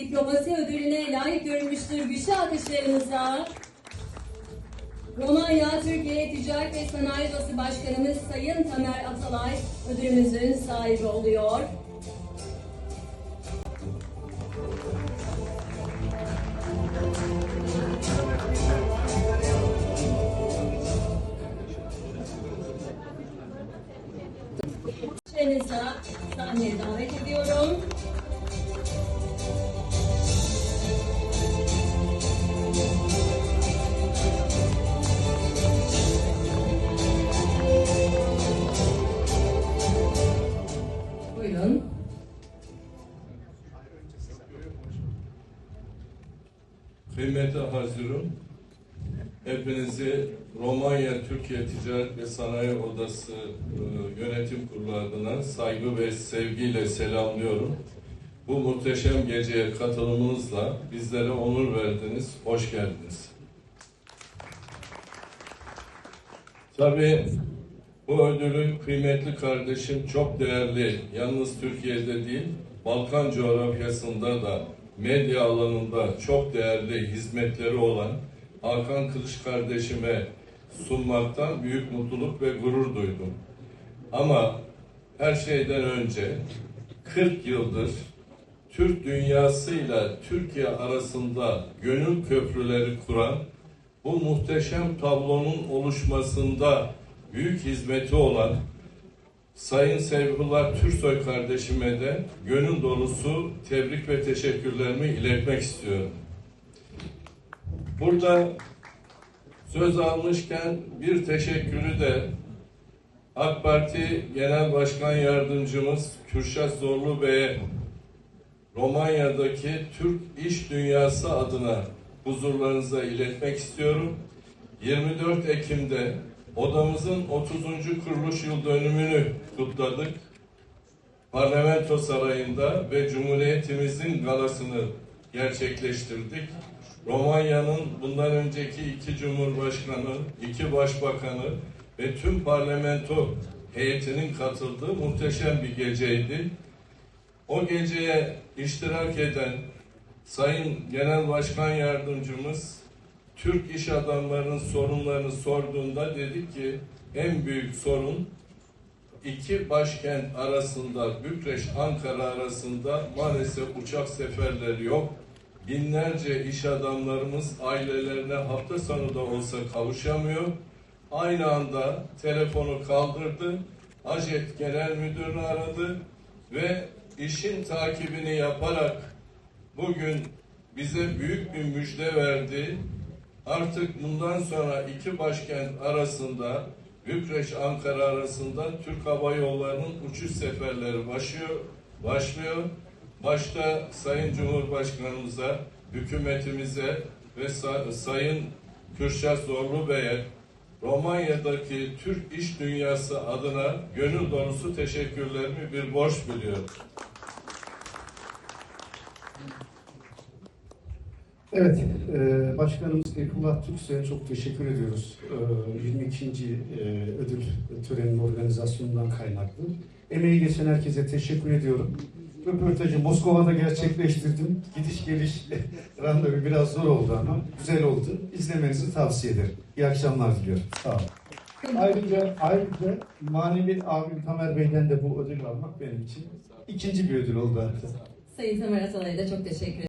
Diplomasi ödülüne layık görülmüştür. Güçlü alkışlarınızla. Romanya Türkiye Ticaret ve Sanayi Odası Başkanımız Sayın Tamer Atalay ödülümüzün sahibi oluyor. Alkışlarınızla sahneye davet ediyorum. Kıymetli Hazirum, hepinizi Romanya Türkiye Ticaret ve Sanayi Odası e, Yönetim Kurulu adına saygı ve sevgiyle selamlıyorum. Bu muhteşem geceye katılımınızla bizlere onur verdiniz, hoş geldiniz. Tabii bu ödülü kıymetli kardeşim çok değerli, yalnız Türkiye'de değil, Balkan coğrafyasında da medya alanında çok değerli hizmetleri olan Hakan Kılıç kardeşime sunmaktan büyük mutluluk ve gurur duydum. Ama her şeyden önce 40 yıldır Türk dünyasıyla Türkiye arasında gönül köprüleri kuran bu muhteşem tablonun oluşmasında büyük hizmeti olan Sayın Sevgullah Türsoy kardeşime de gönül dolusu tebrik ve teşekkürlerimi iletmek istiyorum. Burada söz almışken bir teşekkürü de AK Parti Genel Başkan Yardımcımız Kürşat Zorlu Bey'e Romanya'daki Türk iş dünyası adına huzurlarınıza iletmek istiyorum. 24 Ekim'de odamızın 30. kuruluş yıl dönümünü kutladık. Parlamento Sarayı'nda ve Cumhuriyetimizin galasını gerçekleştirdik. Romanya'nın bundan önceki iki cumhurbaşkanı, iki başbakanı ve tüm parlamento heyetinin katıldığı muhteşem bir geceydi. O geceye iştirak eden Sayın Genel Başkan Yardımcımız Türk iş adamlarının sorunlarını sorduğunda dedik ki en büyük sorun iki başkent arasında Bükreş Ankara arasında maalesef uçak seferleri yok. Binlerce iş adamlarımız ailelerine hafta sonu da olsa kavuşamıyor. Aynı anda telefonu kaldırdı. Ajet Genel Müdürünü aradı ve işin takibini yaparak bugün bize büyük bir müjde verdi. Artık bundan sonra iki başkent arasında Bükreş Ankara arasında Türk Hava Yolları'nın uçuş seferleri başlıyor. Başlıyor. Başta Sayın Cumhurbaşkanımıza, hükümetimize ve Sa- Sayın Kürşat Zorlu Bey'e Romanya'daki Türk iş dünyası adına gönül dolusu teşekkürlerimi bir borç biliyorum. Evet, e, Başkanımız Ekullah Türksoy'a çok teşekkür ediyoruz. E, 22. e, ödül töreninin organizasyonundan kaynaklı. Emeği geçen herkese teşekkür ediyorum. Röportajı Moskova'da gerçekleştirdim. Gidiş geliş randevu biraz zor oldu ama güzel oldu. İzlemenizi tavsiye ederim. İyi akşamlar diliyorum. Sağ olun. Ayrıca, ayrıca manevi abim Tamer Bey'den de bu ödül almak benim için ikinci bir ödül oldu artık. Sayın Tamer Atalay'a da çok teşekkür